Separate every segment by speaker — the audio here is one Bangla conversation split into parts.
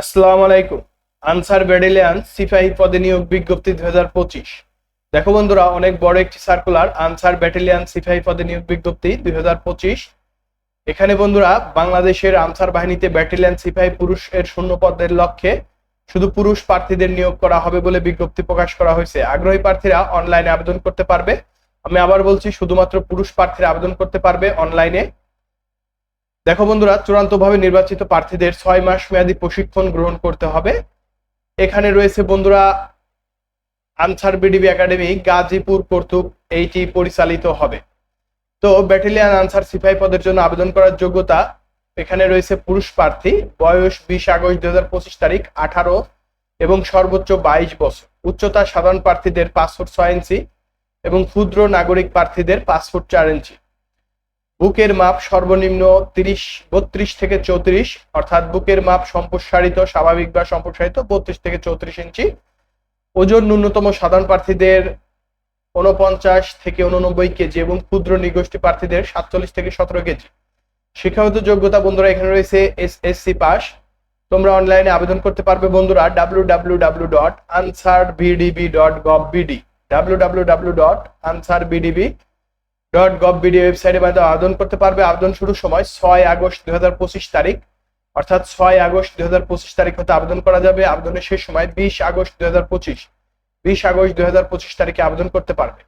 Speaker 1: আসসালামু আলাইকুম। আনসার ব্যাটালিয়ান সিপাহী পদে নিয়োগ বিজ্ঞপ্তি দুই হাজার পঁচিশ। দেখো বন্ধুরা, অনেক বড় একটি সার্কুলার আনসার ব্যাটালিয়ান সিপাহী পদে নিয়োগ বিজ্ঞপ্তি দুই হাজার পঁচিশ। এখানে বন্ধুরা, বাংলাদেশের আনসার বাহিনীতে ব্যাটালিয়ান সিপাহী পুরুষ এর শূন্য পদের লক্ষ্যে শুধু পুরুষ প্রার্থীদের নিয়োগ করা হবে বলে বিজ্ঞপ্তি প্রকাশ করা হয়েছে। আগ্রহী প্রার্থীরা অনলাইনে আবেদন করতে পারবে। আমি আবার বলছি, শুধুমাত্র পুরুষ প্রার্থীরা আবেদন করতে পারবে অনলাইনে দেখো বন্ধুরা, চূড়ান্তভাবে নির্বাচিত প্রার্থীদের ছয় মাস মেয়াদী প্রশিক্ষণ গ্রহণ করতে হবে। এখানে রয়েছে বন্ধুরা, আনসার বিডিবি একাডেমি গাজীপুর কর্তৃক এইটি পরিচালিত হবে। তো ব্যাটেলিয়ান আনসার সিপাহী পদের জন্য আবেদন করার যোগ্যতা, এখানে রয়েছে পুরুষ প্রার্থী, বয়স বিশ আগস্ট পঁচিশ তারিখ, আঠারো এবং সর্বোচ্চ বাইশ বছর। উচ্চতা সাধারণ প্রার্থীদের পাঁচ ফুট ছয় ইঞ্চি এবং ক্ষুদ্র নাগরিক প্রার্থীদের পাঁচ ফুট চার ইঞ্চি। বুকের মাপ সর্বনিম্ন তিরিশ, বত্রিশ থেকে চৌত্রিশ, অর্থাৎ বুকের মাপ সম্প্রসারিত, স্বাভাবিক বা সম্প্রসারিত বত্রিশ থেকে চৌত্রিশ ইঞ্চি। ওজন ন্যূনতম সাধারণ প্রার্থীদের উনপঞ্চাশ থেকে উননব্বই কেজি এবং ক্ষুদ্র নিগোষ্ঠী প্রার্থীদের সাতচল্লিশ থেকে সতেরো কেজি। শিক্ষাগত যোগ্যতা বন্ধুরা, এখানে রয়েছে এস এস সি পাস। তোমরা অনলাইনে আবেদন করতে পারবে বন্ধুরা W W W dot Ansar VDP dot gov BD W W W dot Ansar VDP dot gov BD ওয়েবসাইটে মাধ্যমে আবেদন করতে পারবে। আবেদন শুরুর সময় ছয় আগস্ট দুই হাজার পঁচিশ তারিখ, অর্থাৎ ছয় আগস্ট দুই হাজার পঁচিশ তারিখ হতে আবেদন করা যাবে। আবেদনের শেষ সময় বিশ আগস্ট দুই হাজার পঁচিশ, বিশ আগস্ট দুই হাজার পঁচিশ তারিখে আবেদন করতে পারবে।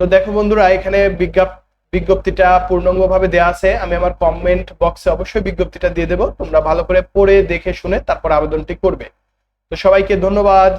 Speaker 1: তো দেখো বন্ধুরা, এখানে বিজ্ঞাপ বিজ্ঞপ্তিটা পূর্ণাঙ্গভাবে দেওয়া আছে। আমি আমার কমেন্ট বক্সে অবশ্যই বিজ্ঞপ্তিটা দিয়ে দেবো। তোমরা ভালো করে পড়ে, দেখে, শুনে তারপর আবেদনটি করবে। তো সবাইকে ধন্যবাদ।